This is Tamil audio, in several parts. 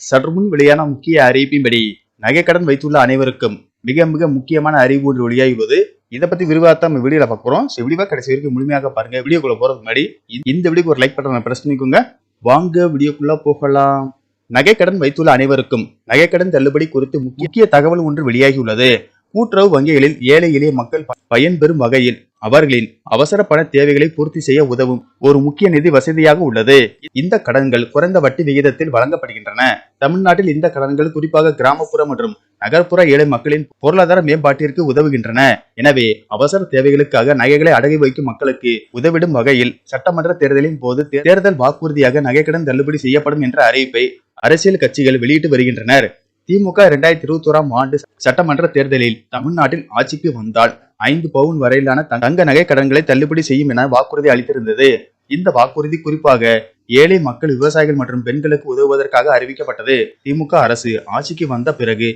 சற்றுமுன் வெளியான முக்கிய அறிவிப்பின்படி நகைக்கடன் வைத்துள்ள அனைவருக்கும் மிக மிக முக்கியமான அறிவு ஒன்று வெளியாகியுள்ளது. இதை பத்தி விரிவாக நம்ம வீடியோல பார்க்குறோம் ஸோ வீடியோ கடைசி வரைக்கும் முழுமையாக பாருங்க. வீடியோக்குள்ள போறதுக்கு முன்னாடி இந்த- வீடியோக்கு ஒரு லைக் பட்டன் பிரஸ் பண்ணிக்கோங்க. வாங்க வீடியோக்குள்ள போகலாம். நகைக்கடன் வைத்துள்ள அனைவருக்கும் நகைக்கடன் தள்ளுபடி குறித்து முக்கிய தகவல் ஒன்று வெளியாகியுள்ளது. கூட்டுறவு வங்கிகளில் ஏழை எளிய மக்கள் பயன்பெறும் வகையில் அவர்களின் அவசர பண தேவைகளை பூர்த்தி செய்ய உதவும் ஒரு முக்கிய நிதி வசதியாக உள்ளது. இந்த கடன்கள் குறைந்த வட்டி விகிதத்தில் வழங்கப்படுகின்றன. தமிழ்நாட்டில் இந்த கடன்கள் குறிப்பாக கிராமப்புற மற்றும் நகர்ப்புற ஏழை மக்களின் பொருளாதார மேம்பாட்டிற்கு உதவுகின்றன. எனவே அவசர தேவைகளுக்காக நகைகளை அடகி வைக்கும் மக்களுக்கு உதவிடும் வகையில் சட்டமன்ற தேர்தலின் போது தே- தேர்தல் வாக்குறுதியாக நகைக்கடன் தள்ளுபடி செய்யப்படும் என்ற அறிவிப்பை அரசியல் கட்சிகள் வெளியிட்டு வருகின்றனர். திமுக இரண்டாயிரத்தி இருபத்தி ஓராம் ஆண்டு சட்டமன்ற தேர்தலில் தமிழ்நாட்டில் ஆட்சிக்கு வந்தால் ஐந்து பவுன் வரையிலான தங்க- நகை கடன்களை தள்ளுபடி செய்யும் என வாக்குறுதி அளித்திருந்தது. இந்த வாக்குறுதி குறிப்பாக ஏழை மக்கள் விவசாயிகள் மற்றும் பெண்களுக்கு உதவுவதற்காக அறிவிக்கப்பட்டது. திமுக அரசு ஆட்சிக்கு வந்த பிறகு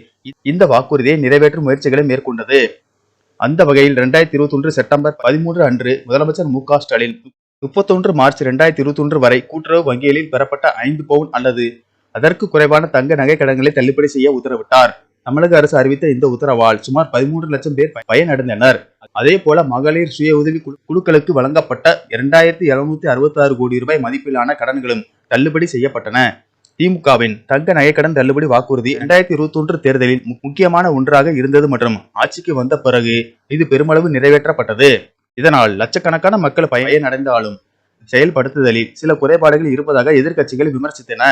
இந்த வாக்குறுதியை நிறைவேற்றும் முயற்சிகளை மேற்கொண்டது. அந்த வகையில் இரண்டாயிரத்தி இருபத்தி ஒன்று செப்டம்பர் பதிமூன்று அன்று முதலமைச்சர் மு க ஸ்டாலின் முப்பத்தொன்று மார்ச் இரண்டாயிரத்தி இருபத்தி ஒன்று வரை கூட்டுறவு வங்கிகளில் பெறப்பட்ட ஐந்து பவுன் அல்லது அதற்கு குறைவான தங்க நகை கடன்களை தள்ளுபடி செய்ய உத்தரவிட்டார். தமிழக அரசு அறிவித்த இந்த உத்தரவால் சுமார் பதிமூன்று லட்சம் பேர் பயனடைந்தனர். அதே போல மகளிர் சுய உதவி குழு- குழுக்களுக்கு வழங்கப்பட்ட இரண்டாயிரத்தி இருநூத்தி அறுபத்தி ஆறு கோடி ரூபாய் மதிப்பிலான கடன்களும் தள்ளுபடி செய்யப்பட்டன. திமுகவின் தங்க நகைக்கடன் தள்ளுபடி வாக்குறுதி இரண்டாயிரத்தி இருபத்தி ஒன்று தேர்தலில் முக்கியமான ஒன்றாக இருந்தது மற்றும் ஆட்சிக்கு வந்த பிறகு இது பெருமளவு நிறைவேற்றப்பட்டது. இதனால் லட்சக்கணக்கான மக்கள் பயனடைந்தாலும் செயல்படுத்துதலில் சில குறைபாடுகள் இருப்பதாக எதிர்க்கட்சிகள் விமர்சித்தன.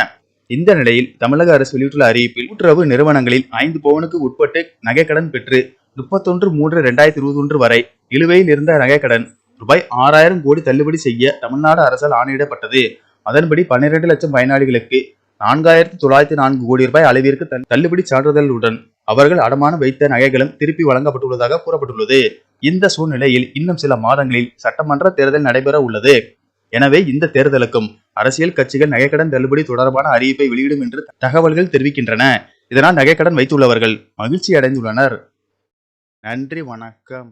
இந்த நிலையில் தமிழக அரசு வெளியிட்டுள்ள அறிவிப்பில் கூட்டுறவு நிறுவனங்களில் ஐந்து பவுனுக்கு உட்பட்டு நகைக்கடன் பெற்று முப்பத்தொன்று மூன்று இரண்டாயிரத்தி இருபத்தி ஒன்று வரை நிலுவையில் இருந்த நகைக்கடன் ரூபாய் ஆறாயிரம் கோடி தள்ளுபடி செய்ய தமிழ்நாடு அரசால் ஆணையிடப்பட்டது. அதன்படி பன்னிரண்டு லட்சம் பயனாளிகளுக்கு நான்காயிரத்தி தொள்ளாயிரத்தி நான்கு கோடி ரூபாய் அளவிற்கு தள்ளுபடி சான்றிதழுடன் அவர்கள் அடமானம் வைத்த நகைகளும் திருப்பி வழங்கப்பட்டுள்ளதாக கூறப்பட்டுள்ளது. இந்த சூழ்நிலையில் இன்னும் சில மாதங்களில் சட்டமன்ற தேர்தல் நடைபெற உள்ளது. எனவே இந்த தேர்தலுக்கும் அரசியல் கட்சிகள் நகைக்கடன் தள்ளுபடி தொடர்பான அறிவிப்பை வெளியிடும் என்று தகவல்கள் தெரிவிக்கின்றன. இதனால் நகைக்கடன் வைத்துள்ளவர்கள் மகிழ்ச்சி அடைந்துள்ளனர் நன்றி வணக்கம்.